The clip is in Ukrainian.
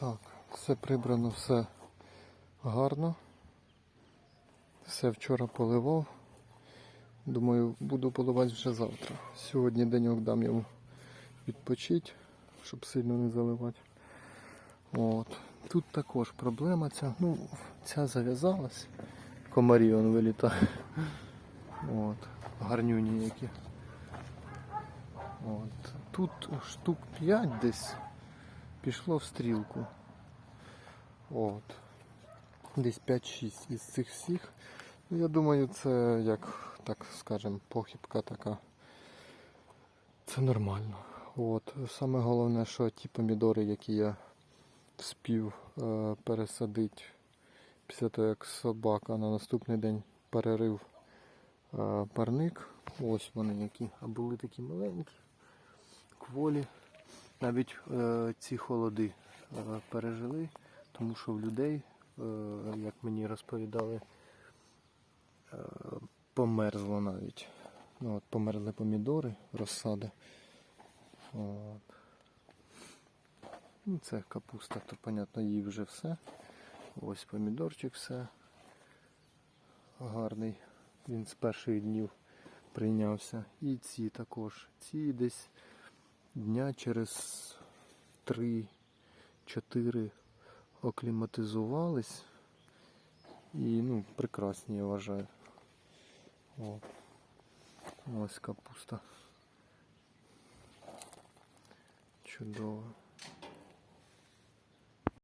Так, все прибрано, все гарно. Все вчора поливав. Думаю, буду поливати вже завтра. Сьогодні деньок дам йому відпочити, щоб сильно не заливати. От. Тут також проблема ця. Ну, ця зав'язалась. Комарі он вилітає. От. Гарнюні які. От. Тут штук 5 десь пішло в стрілку. От. Десь 5-6 із цих всіх. Ну, Я думаю, це як, так скажем, похибка така. Це нормально. От. Саме головне, що ті помідори, які я спів е, пересадити після того, як собака на наступний день перерив е, парник. Ось вони які. А були такі маленькі, кволі. Навіть е, ці холоди е, пережили, тому що в людей, е, як мені розповідали, е, померзло навіть. Ну, от, померзли помідори, розсада. От. Ну, це капуста, то, понятно, їй вже все. Ось помідорчик все. Гарний. Він з перших днів прийнявся. І ці також. Ці десь дня через 3-4 окліматизувались. І ну, прекрасні, я вважаю. О. Ось капуста. Чудово.